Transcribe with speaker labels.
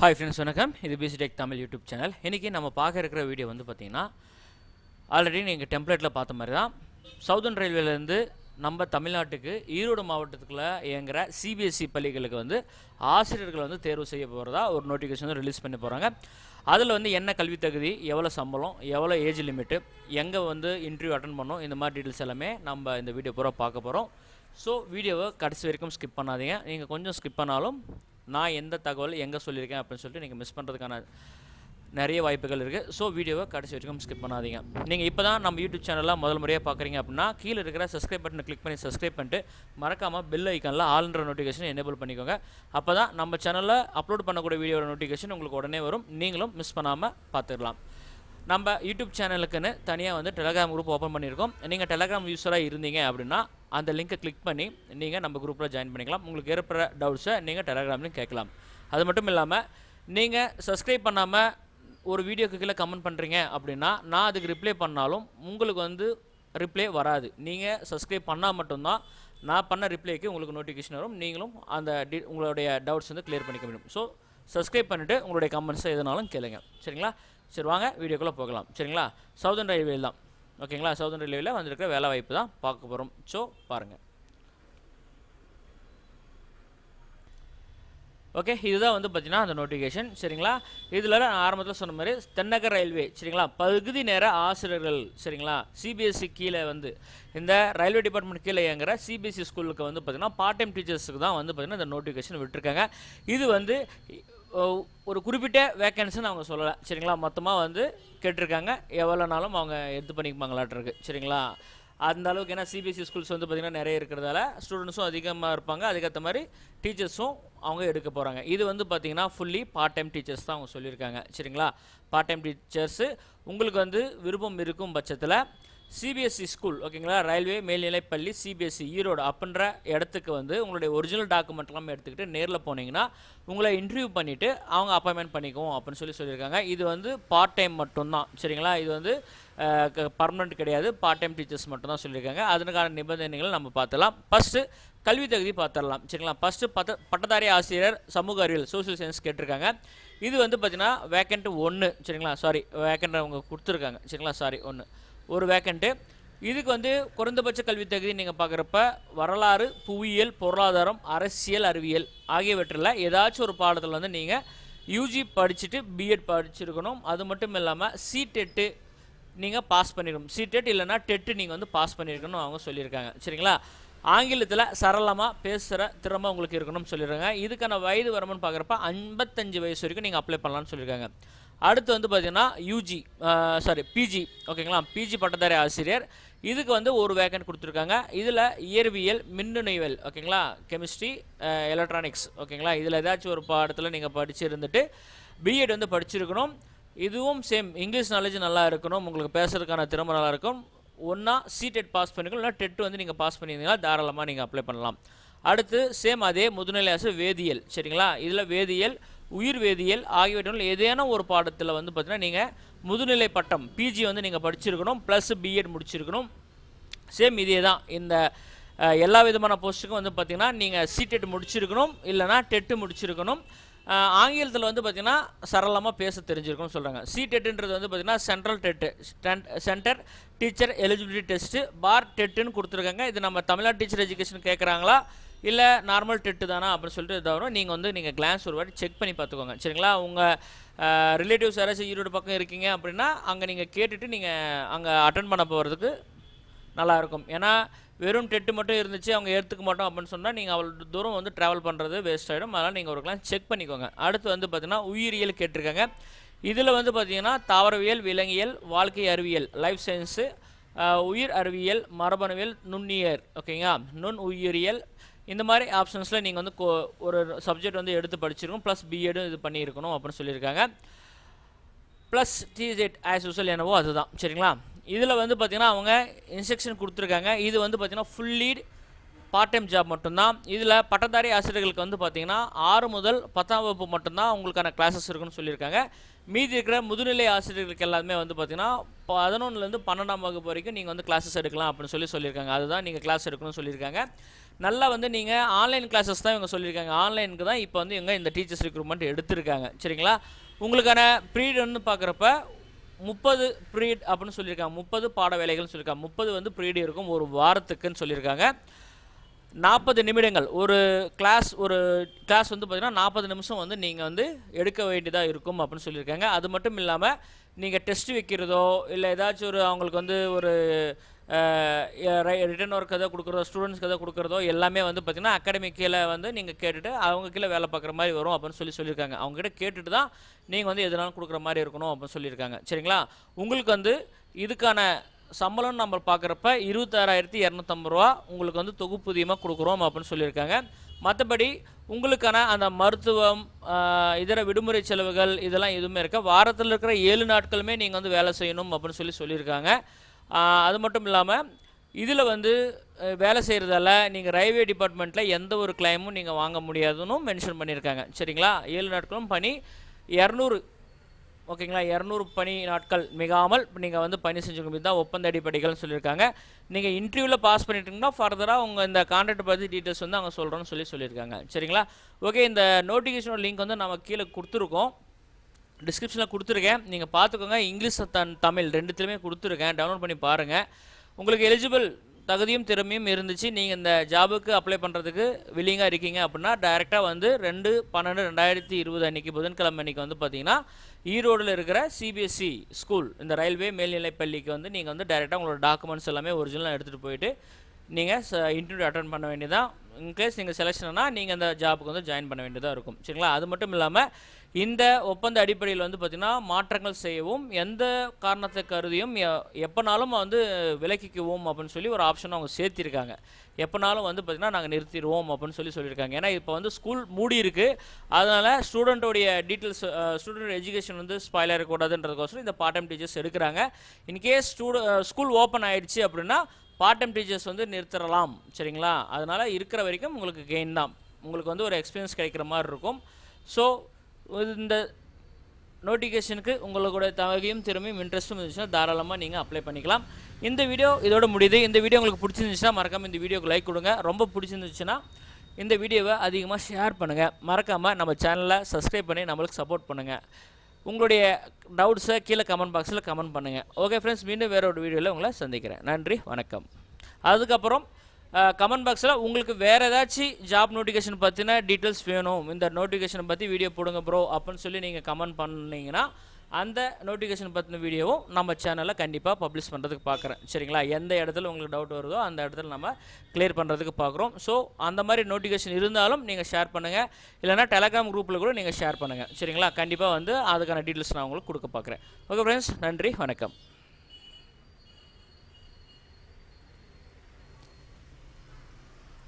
Speaker 1: Hi friends வணக்கம். இது பிசிடெக் Tamil YouTube channel இன்றைக்கி நம்ம பார்க்க இருக்கிற வீடியோ வந்து பார்த்திங்கன்னா ஆல்ரெடி நீங்கள் டெம்ப்ளேட்டில் பார்த்த மாதிரி தான். சவுதர்ன் ரயில்வேலேருந்து நம்ம தமிழ்நாட்டுக்கு ஈரோடு மாவட்டத்துக்குள்ளே இயங்குகிற சிபிஎஸ்சி பள்ளிகளுக்கு வந்து ஆசிரியர்கள் வந்து தேர்வு செய்ய போகிறதா ஒரு நோட்டிஃபிகேஷன் வந்து ரிலீஸ் பண்ணி போகிறாங்க அதில் வந்து என்ன கல்வி தகுதி எவ்வளோ சம்பளம் எவ்வளோ ஏஜ் லிமிட்டு எங்கே வந்து இன்டர்வியூ அட்டன் பண்ணோம் இந்த மாதிரி டீட்டெயில்ஸ் எல்லாமே நம்ம இந்த வீடியோ பூரா பார்க்க போகிறோம் ஸோ வீடியோவை கடைசி வரைக்கும் ஸ்கிப் பண்ணாதீங்க. நீங்கள் கொஞ்சம் ஸ்கிப் பண்ணாலும் நான் எந்த தகவல் எங்கே சொல்லியிருக்கேன் அப்படின்னு சொல்லிட்டு நீங்கள் மிஸ் பண்ணுறதுக்கான நிறைய வாய்ப்புகள் இருக்குது ஸோ வீடியோவை கடைசி வரைக்கும் ஸ்கிப் பண்ணாதீங்க. நீங்கள் இப்போ தான் நம்ம யூடியூப் சேனலில் முதல் முறையாக பார்க்குறீங்க அப்படின்னா கீழே இருக்கிற சப்ஸ்கிரைப் பட்டனை கிளிக் பண்ணி சப்ஸ்கிரைப் பண்ணிட்டு மறக்காமல் பில் ஐக்கனில் ஆல்ன்ற நோட்டிஃபிகேஷன் எனேபிள் பண்ணிக்கோங்க. அப்போ தான் நம்ம சேனலில் அப்லோட் பண்ணக்கூடிய வீடியோட நோட்டிஃபிகேஷன் உங்களுக்கு உடனே வரும். நீங்களும் மிஸ் பண்ணாமல் பார்த்துக்கலாம் நம்ம யூடியூப் சேனலுக்குன்னு தனியாக வந்து டெலகிராம் குரூப் ஓப்பன் பண்ணியிருக்கோம். நீங்கள் டெலகிராம் யூஸராக இருந்தீங்க அப்படின்னா அந்த லிங்கை கிளிக் பண்ணி நீங்கள் நம்ம குரூப்பில் ஜாயின் பண்ணிக்கலாம். உங்களுக்கு ஏற்படுற டவுட்ஸை நீங்கள் டெலகிராம்லையும் கேட்கலாம். அது மட்டும் இல்லாமல் நீங்கள் சப்ஸ்கிரைப் பண்ணாமல் ஒரு வீடியோக்கு கீழே கமெண்ட் பண்ணுறீங்க அப்படின்னா நான் அதுக்கு ரிப்ளை பண்ணாலும் உங்களுக்கு வந்து ரிப்ளை வராது. நீங்கள் சப்ஸ்கிரைப் பண்ணால் மட்டும்தான் நான் பண்ண ரிப்ளைக்கு உங்களுக்கு நோட்டிஃபிகேஷன் வரும். நீங்களும் அந்த டி உங்களுடைய டவுட்ஸ் வந்து கிளியர் பண்ணிக்க முடியும். ஸோ சப்ஸ்கிரைப் பண்ணிவிட்டு உங்களுடைய கமெண்ட்ஸை எதுனாலும் கேளுங்க. சரிங்களா? சரி வாங்க வீடியோக்குள்ளே போகலாம். சரிங்களா? சவுதன் ரயில்வே தான். ஓகேங்களா? சவுதன் ரயில்வேல வந்திருக்கிற வேலை வாய்ப்பு தான் பார்க்க போகிறோம் ஸோ பாருங்கள் ஓகே இதுதான் வந்து பார்த்தீங்கன்னா அந்த நோட்டிஃபிகேஷன் சரிங்களா? இதில் நான் ஆரம்பத்தில் சொன்ன மாதிரி தென்னக ரயில்வே சரிங்களா? பகுதி நேர ஆசிரியர்கள் சரிங்களா? சிபிஎஸ்சி கீழே வந்து இந்த ரயில்வே டிபார்ட்மெண்ட் கீழே இயங்குற சிபிஎஸ்சி ஸ்கூலுக்கு வந்து பார்த்தீங்கன்னா பார்ட் டைம் டீச்சர்ஸுக்கு தான் வந்து பார்த்திங்கன்னா இந்த நோட்டிஃபிகேஷன் விட்டுருக்காங்க. இது வந்து ஒரு குறிப்பிட்ட வேக்கன்சின்னு அவங்க சொல்லலை. சரிங்களா? மொத்தமாக வந்து கேட்டிருக்காங்க. எவ்வளோனாலும் அவங்க எடுத்து பண்ணிக்குவாங்களாட்டிருக்கு. சரிங்களா? அந்த அளவுக்கு ஏன்னா சிபிஎஸ்சி ஸ்கூல்ஸ் வந்து பார்த்திங்கன்னா நிறைய இருக்கிறதால ஸ்டூடெண்ட்ஸும் அதிகமாக இருப்பாங்க. அதுக்கேற்ற மாதிரி டீச்சர்ஸும் அவங்க எடுக்க போகிறாங்க இது வந்து பார்த்திங்கன்னா ஃபுல்லி பார்ட் டைம் டீச்சர்ஸ் தான் அவங்க சொல்லியிருக்காங்க. சரிங்களா? பார்ட் டைம் டீச்சர்ஸு உங்களுக்கு வந்து விருப்பம் இருக்கும் பட்சத்தில் சிபிஎஸ்சி ஸ்கூல் ஓகேங்களா ரயில்வே மேல்நிலைப்பள்ளி சிபிஎஸ்சி ஈரோடு அப்படின்ற இடத்துக்கு வந்து உங்களுடைய ஒரிஜினல் டாக்குமெண்ட்லாம் எடுத்துக்கிட்டு நேரில் போனீங்கன்னா உங்களை இன்டர்வியூ பண்ணிவிட்டு அவங்க அப்பாயின்மெண்ட் பண்ணிக்குவோம் அப்படின்னு சொல்லி சொல்லியிருக்காங்க. இது வந்து பார்ட் டைம் மட்டும்தான் சரிங்களா? இது வந்து பர்மனெண்ட் கிடையாது. பார்ட் டைம் டீச்சர்ஸ் மட்டும்தான் சொல்லியிருக்காங்க. அதற்கான நிபந்தனைகளை நம்ம பார்த்துலாம் ஃபஸ்ட்டு கல்வி தகுதி பார்த்துடலாம் சரிங்களா? ஃபஸ்ட்டு பத்த பட்டதாரி ஆசிரியர் சமூக அறிவியல் சோஷியல் சயின்ஸ் கேட்டிருக்காங்க. இது வந்து பார்த்தீங்கன்னா வேக்கண்ட் ஒன்று சரிங்களா? சாரி வேக்கண்ட் அவங்க கொடுத்துருக்காங்க சரிங்களா? சாரி ஒன்று ஒரு வேக்கண்ட்டு இதுக்கு வந்து குறைந்தபட்ச கல்வி தகுதி நீங்கள் பார்க்குறப்ப வரலாறு புவியியல் பொருளாதாரம் அரசியல் அறிவியல் ஆகியவற்றில் ஏதாச்சும் ஒரு பாடத்தில் வந்து நீங்கள் யூஜி படிச்சுட்டு பிஎட் படிச்சிருக்கணும். அது மட்டும் இல்லாமல் சிடெட்டு நீங்கள் பாஸ் பண்ணிருக்கணும். சிடெட் இல்லைன்னா டெட்டு நீங்கள் வந்து பாஸ் பண்ணியிருக்கணும் அவங்க சொல்லியிருக்காங்க. சரிங்களா? ஆங்கிலத்தில் சரளமாக பேசுகிற திறமை உங்களுக்கு இருக்கணும்னு சொல்லியிருக்காங்க. இதுக்கான வயது வரம்புன்னு பார்க்குறப்ப ஐம்பத்தஞ்சு வயசு வரைக்கும் நீங்கள் அப்ளை பண்ணலான்னு சொல்லியிருக்காங்க. அடுத்து வந்து பார்த்தீங்கன்னா யூஜி சாரி பிஜி ஓகேங்களா பிஜி பட்டதாரி ஆசிரியர். இதுக்கு வந்து ஒரு வேக்கன்ட் கொடுத்துருக்காங்க. இதில் இயற்பியல் மின்னுணைவல் ஓகேங்களா கெமிஸ்ட்ரி எலக்ட்ரானிக்ஸ் ஓகேங்களா இதில் ஏதாச்சும் ஒரு பாடத்தில் நீங்கள் படிச்சிருந்துட்டு பிஎட் வந்து படிச்சிருக்கணும். இதுவும் சேம் இங்கிலீஷ் நாலேஜ் நல்லா இருக்கணும். உங்களுக்கு பேசுறதுக்கான திறமை நல்லா இருக்கும். ஒன்றா சிடெட் பாஸ் பண்ணிக்கணும். இல்லை டெட் வந்து நீங்கள் பாஸ் பண்ணியிருந்தீங்கன்னா தாராளமாக நீங்கள் அப்ளை பண்ணலாம். அடுத்து சேம் அதே முதுநிலை அரசு வேதியியல் சரிங்களா? இதில் வேதியியல் உயிர் வேதியியல் ஆகியவற்றில் ஏதேனும் ஒரு பாடத்தில் வந்து பார்த்தீங்கன்னா நீங்கள் முதுநிலை பட்டம் பிஜி வந்து நீங்கள் படிச்சிருக்கணும் ப்ளஸ் பிஎட் முடிச்சிருக்கணும். சேம் இதே தான் இந்த எல்லா விதமான போஸ்ட்டுக்கும் வந்து பார்த்தீங்கன்னா நீங்கள் சிடெட் முடிச்சிருக்கணும் இல்லைனா டெட்டு முடிச்சிருக்கணும். ஆங்கிலத்தில் வந்து பார்த்தீங்கன்னா சரளமாக பேச தெரிஞ்சிருக்கும்னு சொல்கிறாங்க சிடெட்டுன்றது வந்து பார்த்தீங்கன்னா central TET centre teacher eligibility test for டெட்டுன்னு கொடுத்துருக்காங்க. இது நம்ம தமிழ்நாடு டீச்சர் எஜுகேஷன் கேட்குறாங்களா இல்லை நார்மல் டெட்டு தானா அப்படின்னு சொல்லிட்டு தவிர நீங்கள் வந்து நீங்கள் கிளான்ஸ் ஒரு வாட்டி செக் பண்ணி பார்த்துக்கோங்க. சரிங்களா? உங்கள் ரிலேட்டிவ்ஸ் யாராச்சும் ஈரோடு பக்கம் இருக்கீங்க அப்படின்னா அங்கே நீங்கள் கேட்டுட்டு நீங்கள் அங்கே அட்டன் பண்ண போகிறதுக்கு நல்லா இருக்கும். ஏன்னா வெறும் டெட்டு மட்டும் இருந்துச்சு அவங்க ஏற்றுக்க மாட்டோம் அப்படின்னு சொன்னால் நீங்கள் அவ்வளோ தூரம் வந்து ட்ராவல் பண்ணுறது வேஸ்ட் ஆகிடும் அதனால் நீங்கள் ஒரு கிளாஸ் செக் பண்ணிக்கோங்க. அடுத்து வந்து பார்த்தீங்கன்னா உயிரியல் கேட்டிருக்காங்க. இதில் வந்து பார்த்தீங்கன்னா தாவரவியல் விலங்கியல் வாழ்க்கை அறிவியல் லைஃப் சயின்ஸு உயிர் அறிவியல் மரபணுவியல் நுண்ணியர் ஓகேங்களா? நுண் உயிரியல் இந்த மாதிரி ஆப்ஷன்ஸில் நீங்கள் வந்து கோ- ஒரு சப்ஜெக்ட் வந்து எடுத்து படிச்சிருக்கணும் ப்ளஸ் பிஎடும் இது பண்ணியிருக்கணும் அப்படின்னு சொல்லியிருக்காங்க. ப்ளஸ் டிஜெட் ஆஸ் யூஸ்வல் என்னவோ அதுதான் சரிங்களா? இதில் வந்து பார்த்திங்கன்னா அவங்க இன்ஸ்ட்ரக்ஷன் கொடுத்துருக்காங்க. இது வந்து பார்த்திங்கன்னா full lead part time job மட்டும்தான். இதில் பட்டதாரி ஆசிரியர்களுக்கு வந்து பார்த்திங்கன்னா ஆறு முதல் பத்தாம் வகுப்பு மட்டும்தான் உங்களுக்கான கிளாஸஸ் இருக்குன்னு சொல்லியிருக்காங்க. மீதி இருக்கிற முதுநிலை ஆசிரியர்களுக்கு எல்லாமே வந்து பார்த்தீங்கன்னா பதினொன்றுலேருந்து பன்னெண்டாம் வகுப்பு வரைக்கும் நீங்கள் வந்து கிளாஸஸ் எடுக்கலாம் அப்படின்னு சொல்லி சொல்லியிருக்காங்க. அதுதான் நீங்கள் கிளாஸ் எடுக்கணும்னு சொல்லியிருக்காங்க. நல்லா வந்து நீங்கள் ஆன்லைன் கிளாஸஸ் தான் இவங்க சொல்லியிருக்காங்க. ஆன்லைனுக்கு தான் இப்போ வந்து இவங்க இந்த டீச்சர்ஸ் ரெக்ரூட்மெண்ட் எடுத்திருக்காங்க. சரிங்களா? உங்களுக்கான ப்ரீடுன்னு பார்க்குறப்ப முப்பது ப்ரீட் அப்படின்னு சொல்லியிருக்காங்க. முப்பது பாட வேலைகள்னு சொல்லியிருக்காங்க. முப்பது வந்து ப்ரீடு இருக்கும். ஒரு வாரத்துக்குன்னு சொல்லியிருக்காங்க. நாற்பது நிமிடங்கள். ஒரு கிளாஸ் ஒரு கிளாஸ் வந்து பார்த்திங்கன்னா நாற்பது நிமிஷம் வந்து நீங்கள் வந்து எடுக்க வேண்டியதாக இருக்கும் அப்படின்னு சொல்லியிருக்காங்க. அது மட்டும் இல்லாமல் நீங்கள் டெஸ்ட் வைக்கிறதோ இல்லை ஏதாச்சும் ஒரு அவங்களுக்கு வந்து ஒரு ரிட்டன் ஒர்க் எதாவது கொடுக்குறதோ ஸ்டூடெண்ட்ஸ்க்கு எதாவது கொடுக்குறதோ எல்லாமே வந்து பார்த்திங்கன்னா அகாடமி கீழே வந்து நீங்கள் கேட்டுட்டு அவங்க கீழே வேலை பார்க்குற மாதிரி வரும் அப்படின்னு சொல்லி சொல்லியிருக்காங்க. அவங்ககிட்ட கேட்டுட்டு தான் நீங்கள் வந்து எதுனாலும் கொடுக்குற மாதிரி இருக்கணும் அப்படின்னு சொல்லியிருக்காங்க. சரிங்களா? உங்களுக்கு வந்து இதுக்கான சம்பளம் நம்ம பார்க்குறப்ப இருபத்தாறாயிரத்தி இரநூத்தம்பது ரூபா உங்களுக்கு வந்து தொகுப்பூதியமாக கொடுக்குறோம் அப்படின்னு சொல்லியிருக்காங்க. மற்றபடி உங்களுக்கான அந்த மருத்துவம் இதர விடுமுறை செலவுகள் இதெல்லாம் எதுவுமே இருக்க வாரத்தில் இருக்கிற ஏழு நாட்களுமே நீங்கள் வந்து வேலை செய்யணும் அப்படின்னு சொல்லி சொல்லியிருக்காங்க. அது மட்டும் இல்லாமல் இதில் வந்து வேலை செய்கிறதால நீங்கள் ரயில்வே டிபார்ட்மெண்ட்டில் எந்த ஒரு கிளைமும் நீங்கள் வாங்க முடியாதுன்னு மென்ஷன் பண்ணியிருக்காங்க. சரிங்களா? ஏழு நாட்களும் பணி இரநூறு ஓகேங்களா? இரநூறு பணி நாட்கள் மிகாமல் நீங்கள் வந்து பணி செஞ்சுக்க தான் ஒப்பந்த அடிப்படைகள்னு சொல்லியிருக்காங்க. நீங்கள் இன்டர்வியூவில் பாஸ் பண்ணிட்டீங்கன்னா ஃபர்தராக உங்கள் இந்த கான்ட்ராக்ட் பற்றி டீட்டெயில்ஸ் வந்து அவங்க சொல்கிறோன்னு சொல்லி சொல்லியிருக்காங்க. சரிங்களா? ஓகே இந்த நோட்டிஃபிகேஷனோட லிங்க் வந்து நம்ம கீழே கொடுத்துருக்கோம். டிஸ்கிரிப்ஷனில் கொடுத்துருக்கேன். நீங்கள் பார்த்துக்கோங்க. இங்கிலீஷ் தன் தமிழ் ரெண்டுத்துலையுமே கொடுத்துருக்கேன். டவுன்லோட் பண்ணி பாருங்கள் உங்களுக்கு எலிஜிபிள் தகுதியும் திறமையும் இருந்துச்சு. நீங்கள் இந்த ஜாபுக்கு அப்ளை பண்ணுறதுக்கு வில்லிங்காக இருக்கீங்க அப்படின்னா டைரெக்டாக வந்து ரெண்டு பன்னெண்டு ரெண்டாயிரத்தி இருபது அன்னைக்கு புதன்கிழமை அன்றைக்கி வந்து பார்த்தீங்கன்னா ஈரோடில் இருக்கிற சிபிஎஸ்சி ஸ்கூல் இந்த ரயில்வே மேல்நிலைப் பள்ளிக்கு வந்து நீங்கள் வந்து டைரெக்டாக உங்களோட டாக்குமெண்ட்ஸ் எல்லாமே ஒரிஜினலாக எடுத்துகிட்டு போயிட்டு நீங்கள் இன்டர்வியூ அட்டன் பண்ண வேண்டியதான் இன்கேஸ் நீங்கள் செலெக்ஷனா நீங்கள் அந்த ஜாபுக்கு வந்து ஜாயின் பண்ண வேண்டியதாக இருக்கும். சரிங்களா? அது மட்டும் இல்லாமல் இந்த ஒப்பந்த அடிப்படையில் வந்து பார்த்திங்கன்னா மாற்றங்கள் செய்யவும் எந்த காரணத்தை கருதியும் எப்போனாலும் வந்து விலக்கிக்குவோம் அப்படின்னு சொல்லி ஒரு ஆப்ஷன் அவங்க சேர்த்திருக்காங்க. எப்போனாலும் வந்து பார்த்திங்கன்னா நாங்கள் நிறுத்திடுவோம் அப்படின்னு சொல்லி சொல்லியிருக்காங்க. ஏன்னா இப்போ வந்து ஸ்கூல் மூடி இருக்குது அதனால் ஸ்டூடெண்ட்டோடைய டீட்டெயில்ஸ் ஸ்டூடெண்ட் எஜுகேஷன் வந்து ஸ்பாயில் ஆகக்கூடாதுன்றதுக்கோசரம் இந்த பார்ட் டைம் டீச்சர்ஸ் எடுக்கிறாங்க இன்கேஸ் ஸ்டூடெ ஸ்கூல் ஓப்பன் ஆகிடுச்சு அப்படின்னா பார்ட் டைம் டீச்சர்ஸ் வந்து நிறுத்தலாம் சரிங்களா? அதனால் இருக்கிற வரைக்கும் உங்களுக்கு கெயின் தான். உங்களுக்கு வந்து ஒரு எக்ஸ்பீரியன்ஸ் கிடைக்கிற மாதிரி இருக்கும். ஸோ இந்த நோட்டிஃபிகேஷனுக்கு உங்களோட தகையும் திறமையும் இன்ட்ரெஸ்ட்டும் இருந்துச்சுன்னா தாராளமாக நீங்கள் அப்ளை பண்ணிக்கலாம். இந்த வீடியோ இதோட முடியுது. இந்த வீடியோ உங்களுக்கு பிடிச்சிருந்துச்சுன்னா மறக்காமல் இந்த வீடியோக்கு லைக் கொடுங்க. ரொம்ப பிடிச்சிருந்துச்சுன்னா இந்த வீடியோவை அதிகமாக ஷேர் பண்ணுங்கள் மறக்காமல் நம்ம சேனலை சப்ஸ்கிரைப் பண்ணி நம்மளுக்கு சப்போர்ட் பண்ணுங்கள் உங்களுடைய டவுட்ஸை கீழே கமெண்ட் பாக்ஸில் கமெண்ட் பண்ணுங்கள் ஓகே ஃப்ரெண்ட்ஸ் மீண்டும் வேற ஒரு வீடியோவில் உங்களை சந்திக்கிறேன். நன்றி வணக்கம். அதுக்கப்புறம் கமெண்ட் பாக்ஸில் உங்களுக்கு வேறு ஏதாச்சும் ஜாப் நோட்டிஃபிகேஷன் பற்றின டீட்டெயில்ஸ் வேணும் இந்த நோட்டிஃபிகேஷனை பற்றி வீடியோ போடுங்க ப்ரோ அப்படின்னு சொல்லி நீங்கள் கமெண்ட் பண்ணீங்கன்னா அந்த நோட்டிஃபிகேஷன் பற்றின வீடியோவும் நம்ம சேனலில் கண்டிப்பாக பப்ளிஷ் பண்ணுறதுக்கு பார்க்குறேன் சரிங்களா? எந்த இடத்துல உங்களுக்கு டவுட் வருதோ அந்த இடத்துல நம்ம கிளியர் பண்ணுறதுக்கு பார்க்குறோம் ஸோ அந்த மாதிரி நோட்டிஃபிகேஷன் இருந்தாலும் நீங்கள் ஷேர் பண்ணுங்கள் இல்லைனா டெலகிராம் குரூப்பில் கூட நீங்கள் ஷேர் பண்ணுங்கள் சரிங்களா? கண்டிப்பாக வந்து அதுக்கான டீட்டெயில்ஸ் நான் உங்களுக்கு கொடுக்க பார்க்குறேன் ஓகே ஃப்ரெண்ட்ஸ் நன்றி. வணக்கம்.